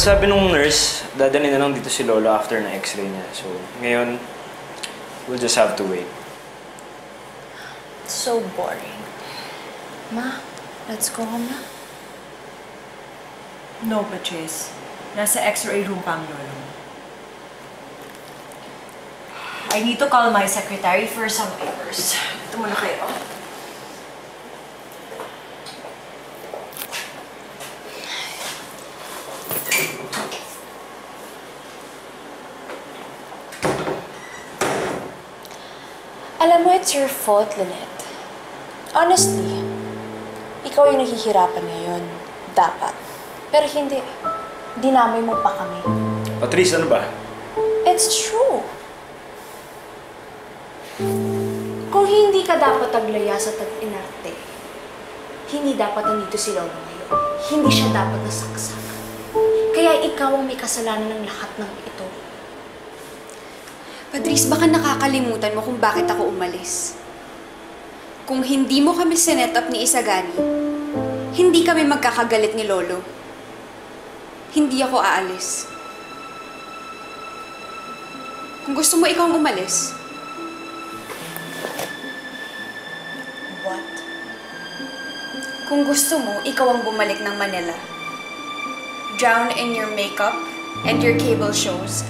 sabi nung nurse, dadalhin na lang dito si Lola after na x-ray niya. So, ngayon, we'll just have to wait. So boring. Ma, let's go home na. No, Patrice. Nasa x-ray room pa ang lolo mo. I need to call my secretary for some papers. Ito muna kayo. Alam mo, it's your fault, Lynette. Honestly, ikaw yung naghihirapan ngayon. Dapat. Pero hindi. Dinamay mo pa kami. Patrice, ano ba? It's true. Kung hindi ka dapat taglaya sa tag-inarte, hindi dapat nandito si Lola ngayon. Hindi siya dapat nasaksak. Kaya ikaw ang may kasalanan ng lahat ng ito. Patrice, baka nakakalimutan mo kung bakit ako umalis. Kung hindi mo kami sinet up ni Isagani, hindi kami magkakagalit ni Lolo. Hindi ako aalis. Kung gusto mo ikaw ang umalis, What? kung gusto mo, ikaw ang bumalik ng Manila. Drown in your makeup and your cable shows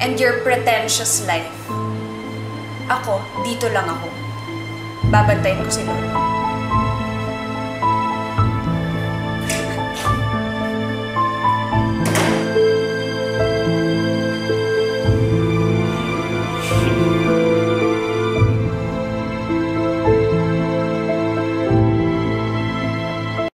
and your pretentious life. Ako, dito lang ako. Babantayin ko si Lolo.